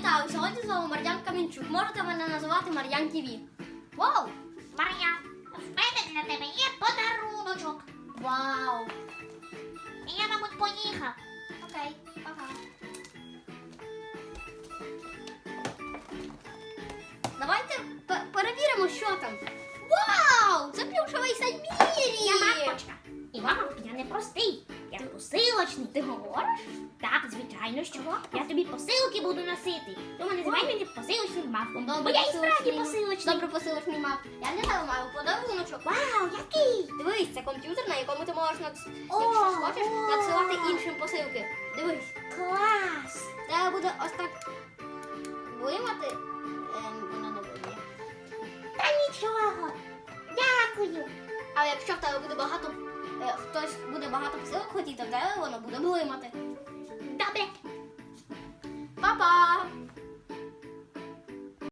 Вітаю! Сьогодні з вами Мар'ян Камінчук. Можете мене називати Мар'ян ТВ. Вау! Мар'ян, в мене для тебе є подаруночок. Вау! Я, мабуть, поїхав. Окей, ага. Давайте пе- перевіримо, що там. Вау! Це плюшовий Сайбірі! Я мампочка. І мама, я не простий. Я посилочний. Ти говориш? Звичайно, що я тобі посилки буду носити. Тому називай мене посилочним мавком. Бо Добре, я і справді посилочний. Добре, посилочний мав. Я для тебе маю подаруночок. Вау, який! Дивись, це комп'ютер, на якому ти можеш надс... О, якщо хочеш о. надсилати іншим посилки. Дивись, Клас! треба буде ось так виймати. Ем, воно не. Та нічого. Дякую. Але якщо в тебе буде багато, е, хтось буде багато посилок хотіти, в тебе воно буде блимати.